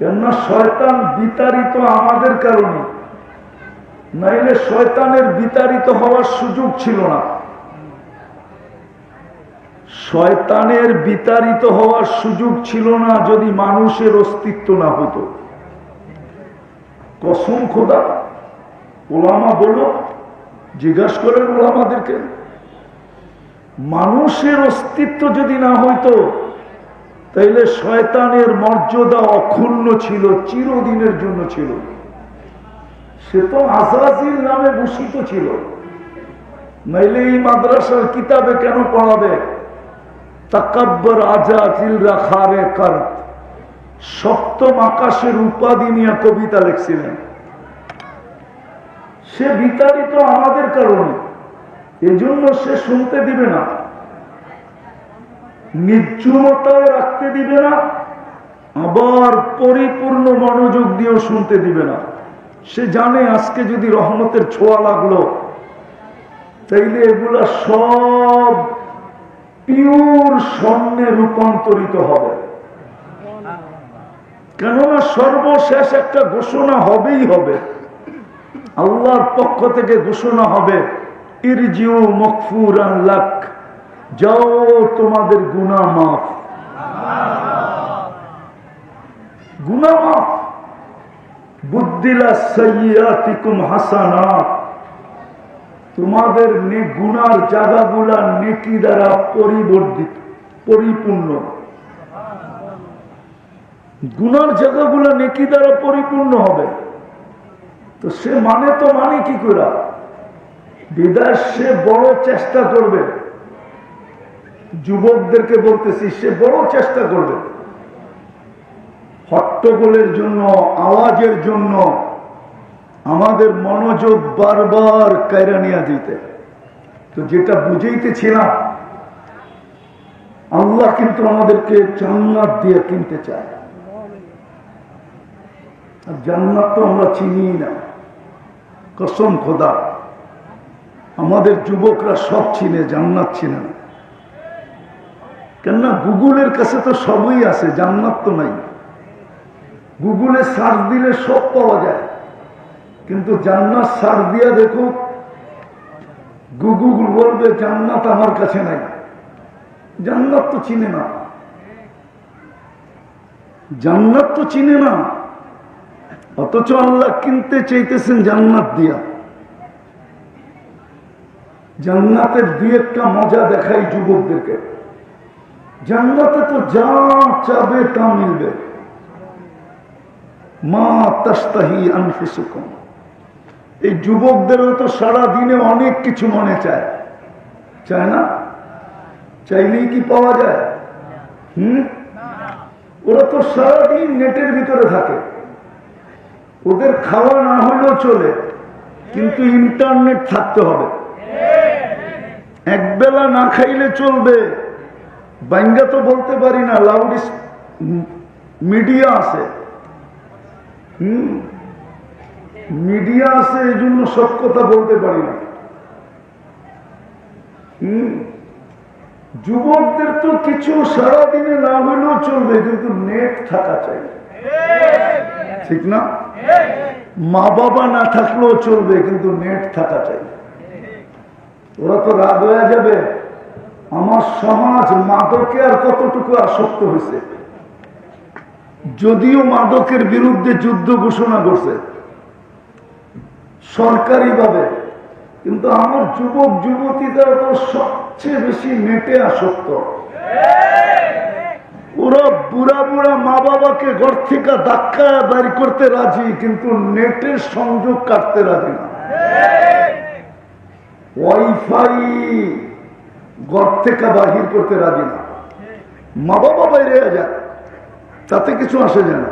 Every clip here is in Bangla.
কেননা শয়তান বিতাড়িত আমাদের কারণে। নাইলে শয়তানের বিতাড়িত হওয়ার সুযোগ ছিল না। শয়তানের বিতাড়িত হওয়ার সুযোগ ছিল না যদি মানুষের অস্তিত্ব না হতো। কসম খোদা, ওলামা বলো জিজ্ঞাসা করেন ওলামাদেরকে, মানুষের অস্তিত্ব যদি না হইতো তাইলে শয়তানের মর্যাদা অক্ষুণ্ণ ছিল, চিরদিনের জন্য ছিল। সে তো আজাজির নামে ভূষিত ছিল। নাইলে এই মাদ্রাসার কিতাবে কেন পড়াবে? তাকাব্বর আজাজিল রাখারে কার। সপ্তম আকাশের উপাধি নিয়ে কবিতা লিখছিলেন। সে বিতাড়িত আমাদের কারণে। এজন্য সে শুনতে দিবে না। নির্জুমতাও রাখতে দিবে না, আবার পরিপূর্ণ মনোযোগ দিয়েও শুনতে দিবে না। সে জানে আজকে যদি রহমতের ছোঁয়া লাগল, তাইলে এগুলা সব পিওর স্বর্ণে রূপান্তরিত হবে। কেননা সর্বশেষ একটা ঘোষণা হবেই হবে। আল্লাহর পক্ষ থেকে ঘোষণা হবে, ইরজিউ মকফুর লাখ যাও তোমাদের গুনা মাফ। গুনা মাফ। বুদ্দিলা সৈয়াতিকুম হাসানাত তোমাদের গুনার জায়গাগুলা নেকি দ্বারা পরিবর্তিত পরিপূর্ণ। গুনার জায়গাগুলা নেকি দ্বারা পরিপূর্ণ হবে। তো সে মানে তো মানে কি করে বিদায় সে বড় চেষ্টা করবে। যুবকদেরকে বলতেছি, সে বড় চেষ্টা করবে। হট্টগোলের জন্য, আওয়াজের জন্য আমাদের মনোযোগ বারবার কায়রা নিয়ে দিতে তো যেটা বুঝাইতেছিলাম, আল্লাহ কিন্তু আমাদেরকে জান্নাত দিয়ে কিনতে চায়। আর জান্নাত তো আমরা চিনি না। কসম খোদা, আমাদের যুবকরা সব চিনে, জান্নাত চিনে না। কেননা গুগলের কাছে তো সবই আছে, জান্নাত তো নাই। গুগলে সার্চ দিলে সব পাওয়া যায়। কিন্তু জান্নাত সার্চ দিয়া দেখো, গুগল বলবে জান্নাত আমার কাছে নাই। জান্নাত তো চিনে না। জান্নাত তো চিনে না। অথচ আল্লাহ কিনতে চাইতেছেন জান্নাত দিয়া। জান্নাতের দুই একটা মজা দেখাই যুবকদেরকে। জান্নাতে তো যা চাবে তা মিলবে। মা তাস্তাহি আনফুসুকুম। এই যুবকদেরও তো সারা দিনে অনেক কিছু মনে চায়। চায় না? চাইলেই কি পাওয়া যায়? হুম? ওরা তো সারাদিন নেটের ভিতরে থাকে। ওদের খাওয়া না হলেও চলে, কিন্তু ইন্টারনেট থাকতে হবে। একবেলা না খাইলে চলবে। বাঙ্গা তো বলতে পারি না লাউড মিডিয়া আছে। হুম? মিডিয়া আছে এই জন্য সব কথা বলতে পারি না। হুম? যুবকদের তো কিছু সারাদিনে না হলেও চলবে, কিন্তু নেট থাকা চাই। ঠিক না? মা বাবা না থাকলেও চলবে, কিন্তু নেট থাকা চাই। ওরা তো রাগ হয়ে যাবে। আমার সমাজ মাদকে আর কতটুকু আসক্ত হয়েছে? যদিও মাদকের বিরুদ্ধে যুদ্ধ ঘোষণা করছে, সরকারিভাবে, কিন্তু আমার যুবক যুবতীরা সবচেয়ে বেশি নেটে আসক্ত। ওরা বুড়া বুড়া মা বাবাকে ঘর থেকে ধাক্কা বের করতে রাজি, কিন্তু নেটের সংযোগ কাটতে রাজি না। ওয়াইফাই ঘর থেকে বাহির করতে রাজি না। মা বাবা বাইরে যায়, তাতে কিছু আসে যায় না।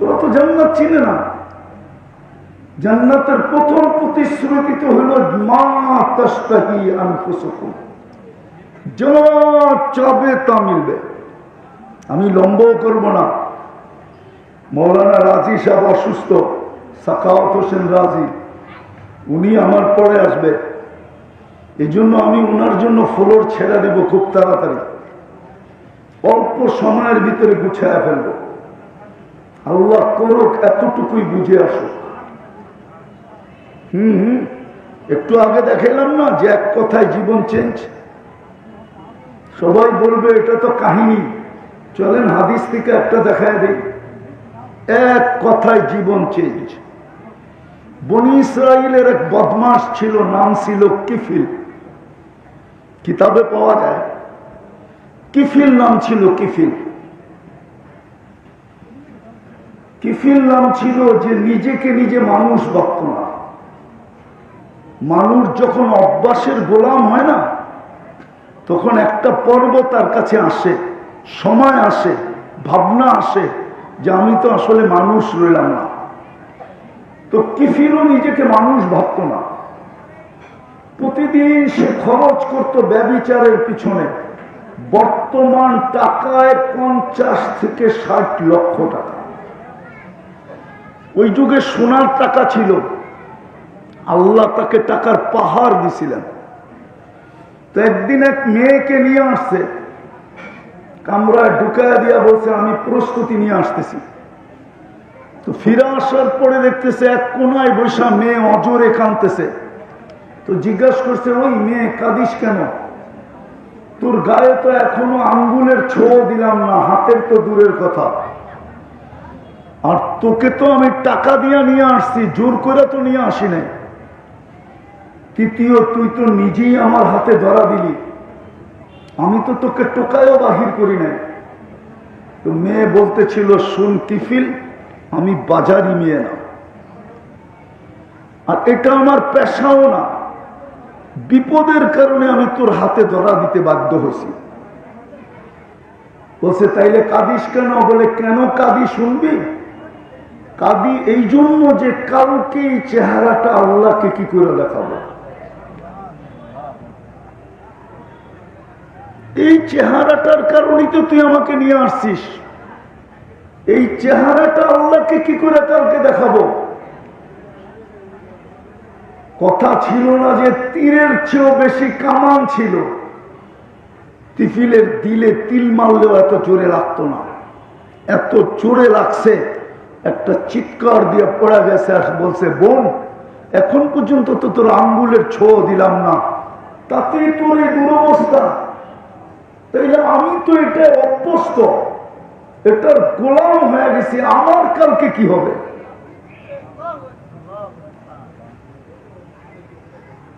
ওরা তো জান্নাত চিনে না। জান্নাতের প্রথম প্রতিশ্রুতি তো হলো, মা তস্তাহি আনফুসুকুম। যা চাবে তা মিলবে। আমি লম্বও করব না। মৌলানা রাজি সাহেব অসুস্থ, সাকাওয়াত হোসেন রাজি। উনি আমার পরে আসবে। এই জন্য আমি ওনার জন্য ফ্লোর ছেড়ে দেব খুব তাড়াতাড়ি। অল্প সময়ের ভিতরে গুছায় ফেলব। আল্লাহ করুক, এতটুকুই বুঝে আসো হুম হুম। একটু আগে দেখালাম না যে এক কথায় জীবন চেঞ্জ সবাই বলবে, এটা তো কাহিনী। চলেন হাদিস থেকে একটা দেখায় দিই। এক কথায় জীবন চেঞ্জ বনি ইসরায়েলের এক বদমাস ছিল, নাম ছিল কিফিল। কিতাবে পাওয়া যায়, কিফিল নাম ছিল কিফিল। কিফিল নাম ছিল যে নিজেকে নিজে মানুষ ভাবত না। মানুষ যখন অভ্যাসের গোলাম হয় না, তখন একটা পর্ব তার কাছে আসে, সময় আসে, ভাবনা আসে যে আমি তো আসলে মানুষ রইলাম না। তো কিফিরও নিজেকে মানুষ ভাবত না। প্রতিদিন সে খরচ করত ব্যবিচারের পিছনে। বর্তমান টাকায় পঞ্চাশ থেকে ষাট লক্ষ টাকা। ওই যুগে সোনার টাকা ছিল। আল্লাহ তাকে টাকার পাহাড় দিছিলেন। তো একদিন এক মেয়েকে নিয়ে আসছে। কামরায় ঢুকায় দিয়া বলছে, আমি প্রস্তুতি নিয়ে আসতেছি। তো ফিরে আসার পরে দেখতেছে এক কোনায় বৈশা মেয়ে অজরে কানতেছে তো জিজ্ঞাসা করছে, ওই মেয়ে কাঁদিস কেন? তোর গায়ে তো এখনও আঙ্গুলের ছোঁয়া দিলাম না, হাতের তো দূরের কথা। আর তোকে তো আমি টাকা দিয়া নিয়ে আসছি, জোর করে তো নিয়ে আসি নাই। তৃতীয়, তুই তো নিজেই আমার হাতে ধরা দিলি। আমি তো তোকে টোকায়ও বাহির করি নাই। তো মেয়ে বলতেছিল, শুন টিফিল, আমি বাজারি মেয়ে না। আর এটা আমার পেশাও না। বিপদের কারণে আমি তোর হাতে ধরা দিতে বাধ্য হয়েছি। বলছে, তাইলে কাদিস কেন? বলে, কেন কাদি শুনবি? কাদি এই জন্য যে কালকে চেহারাটা আল্লাহকে কি করে দেখাবো? এই চেহারাটার কারণেই তো তুই আমাকে নিয়ে আসছিস। এই চেহারাটা আল্লাহকে কি করে কালকে দেখাবো? কথা ছিল না যে তীরের চেয়েও বেশি কামান ছিল। তিফিলের দিলে তিল মারলেও এত জোরে লাগতো না। এত জোরে লাগছে, একটা চিৎকার দিয়ে পড়া গেছে আর বলছে, বোন, এখন পর্যন্ত তো তোর আঙ্গুলের ছো দিলাম না। তাতেই তোর এই দুরবস্থা। তাইলে আমি তো এটা অভ্যস্ত। এটার গোলাম হয়ে গেছি। আমার কালকে কি হবে?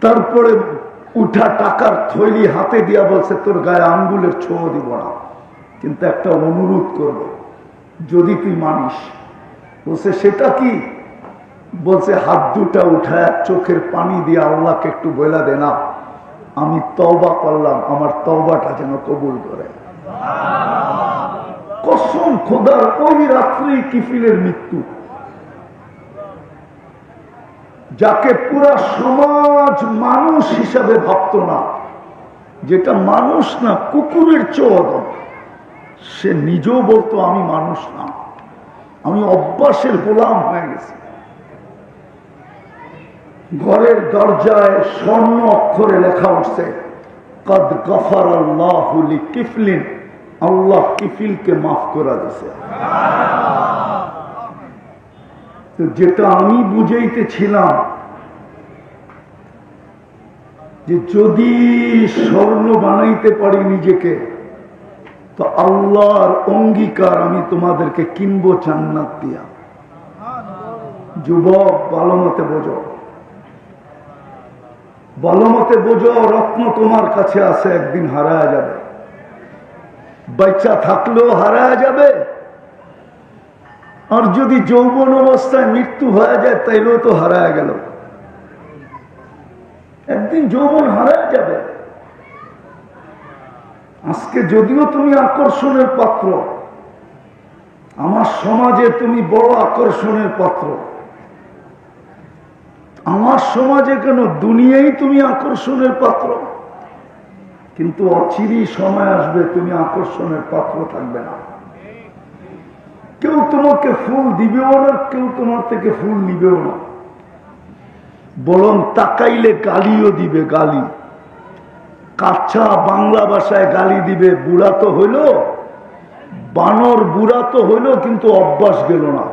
তারপরে উঠা টাকার থৈলি হাতে দিয়া বলছে, তোর গায়ে আঙ্গুলের ছোঁয়া দিব না। কিন্তু একটা অনুরোধ করব, যদি তুই মানিস। বলছে, সেটা কি? বলছে, হাত দুটা উঠায় চোখের পানি দিয়ে আল্লাহকে একটু বইলা দে না। আমি তওবা করলাম, আমার তওবাটা যেন কবুল করে। কসম খোদার ওই রাত্রি কিফিলের মৃত্যু। যাকে পুরা সমাজ মানুষ হিসাবে ভাবত না, যেটা মানুষ না, কুকুরের চোদন সে নিজেও বলতো, আমি মানুষ না, আমি অভ্যাসের গোলাম হয়ে গেছি। ঘরের দরজায় স্বর্ণ অক্ষরে লেখা উঠছে, কদ গফার আল্লাহ কিফলিন আল্লাহ কিফিলকে মাফ করা দিছে তো যেটা আমি বুঝাইতেছিলাম, যে যদি স্বর্ণ বানাইতে পারি নিজেকে, তো আল্লাহর অঙ্গীকার আমি তোমাদেরকে কিনবো জান্নাত দিয়া। যুবক, ভালো মতে বোঝো। ভালো মতে বোঝো রত্ন তোমার কাছে আছে, একদিন হারায় যাবে। বাচ্চা থাকলেও হারায় যাবে। আর যদি যৌবন অবস্থায় মৃত্যু হয়ে যায়, তাইলেও তো হারায় গেল। একদিন যৌবন হারায় যাবে। আজকে যদিও তুমি আকর্ষণের পাত্র, আমার সমাজে তুমি বড় আকর্ষণের পাত্র। আমার সমাজে কেন দুনিয়াই তুমি আকর্ষণের পাত্র? কিন্তু অচিরি সময় আসবে, তুমি আকর্ষণের পাত্র থাকবে না। তোমাকে ফুল দিবেও না, কেউ তোমার থেকে ফুল নিবেও না। বরং তাকাইলে গালিও দিবে গালি। কাচ্ছা বাংলা ভাষায় গালি দিবে, বুড়া তো হইল, বানর বুড়া তো হইল, কিন্তু অভ্যাস গেল না।